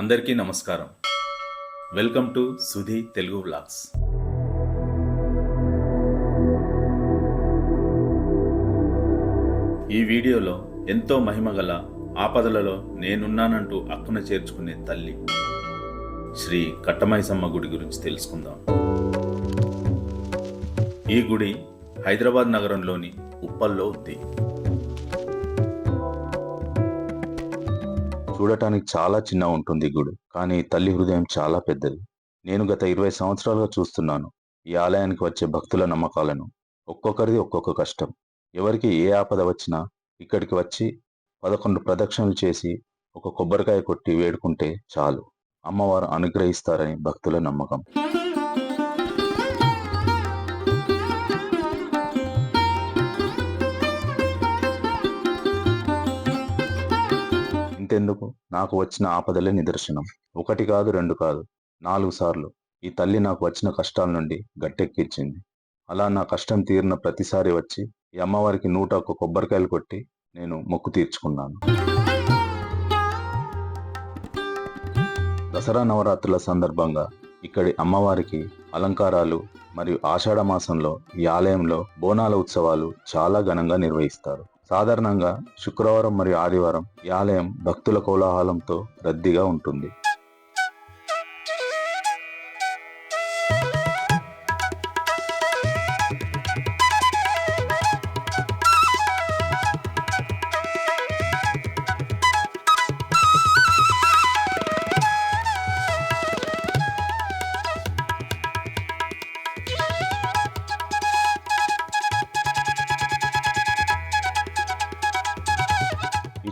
అందరికీ నమస్కారం. Welcome to Sudhi Telugu vlogs ఈ వీడియోలో ఎంతో మహిమగల ఆపదలలో నేనున్నానంటూ అక్కున చేర్చుకునే తల్లి శ్రీ కట్టమైసమ్మ గుడి గురించి తెలుసుకుందాం. ఈ గుడి హైదరాబాద్ నగరంలోని ఉప్పల్లో ఉంది. చూడటానికి చాలా చిన్న ఉంటుంది గుడు గుడి. కానీ తల్లి హృదయం చాలా పెద్దది. నేను గత ఇరవై సంవత్సరాలుగా చూస్తున్నాను ఈ ఆలయానికి వచ్చే భక్తుల నమ్మకాలను. ఒక్కొక్కరిది ఒక్కొక్క కష్టం. ఎవరికి ఏ ఆపద వచ్చినా ఇక్కడికి వచ్చి పదకొండు ప్రదక్షిణలు చేసి ఒక కొబ్బరికాయ కొట్టి వేడుకుంటే చాలు. అమ్మవారు అనుగ్రహిస్తారని భక్తుల నమ్మకం. ఇంతెందుకు నాకు వచ్చిన ఆపదలే నిదర్శనం. ఒకటి కాదు రెండు కాదు నాలుగు సార్లు. ఈ తల్లి నాకు వచ్చిన కష్టాల నుండి గట్టెక్కిచ్చింది అలా నా కష్టం తీరిన ప్రతిసారి వచ్చి ఈ అమ్మవారికి నూట ఒక్క కొబ్బరికాయలు కొట్టి నేను మొక్కు తీర్చుకున్నాను. దసరా నవరాత్రుల సందర్భంగా ఇక్కడి అమ్మవారికి అలంకారాలు మరియు ఆషాఢ మాసంలో ఈ ఆలయంలో బోనాల ఉత్సవాలు చాలా ఘనంగా నిర్వహిస్తారు. సాధారణంగా శుక్రవారం మరియు ఆదివారం ఈ ఆలయం భక్తుల కోలాహలంతో రద్దీగా ఉంటుంది.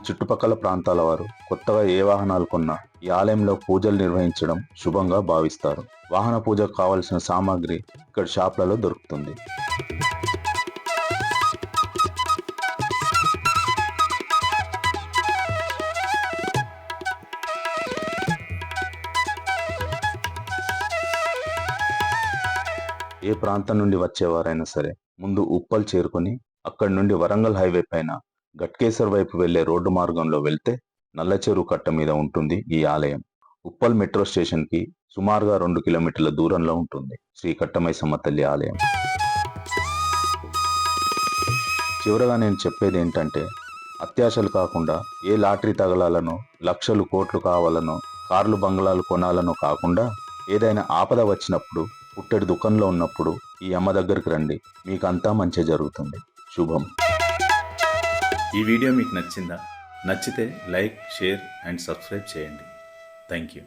చుట్టుపక్కల ప్రాంతాల వారు కొత్తగా ఏ వాహనాలు కొన్నా ఈ ఆలయంలో పూజలు నిర్వహించడం శుభంగా భావిస్తారు. వాహన పూజకు కావలసిన సామాగ్రి ఇక్కడ షాప్లలో దొరుకుతుంది. ఏ ప్రాంతం నుండి వచ్చేవారైనా సరే ముందు ఉప్పల్ చేరుకొని అక్కడి నుండి వరంగల్ హైవే పైన గట్కేసర్ వైపు వెళ్ళే రోడ్డు మార్గంలో వెళ్తే నల్లచెరువు కట్ట మీద ఉంటుంది ఈ ఆలయం. ఉప్పల్ మెట్రో స్టేషన్కి సుమారుగా రెండు కిలోమీటర్ల దూరంలో ఉంటుంది శ్రీ కట్టమైసమ్మ తల్లి ఆలయం. చివరగా నేను చెప్పేది ఏంటంటే అత్యాశలు కాకుండా ఏ లాటరీ తగలాలనో లక్షలు కోట్లు కావాలనో కార్లు బంగ్లాలు కొనాలనో కాకుండా ఏదైనా ఆపద వచ్చినప్పుడు పుట్టెడు దుఃఖంలో ఉన్నప్పుడు ఈ అమ్మ దగ్గరికి రండి మీకంతా మంచి జరుగుతుంది. శుభం. ఈ వీడియో మీకు నచ్చిందా? నచ్చితే లైక్ షేర్ అండ్ సబ్స్క్రైబ్ చేయండి. Thank you.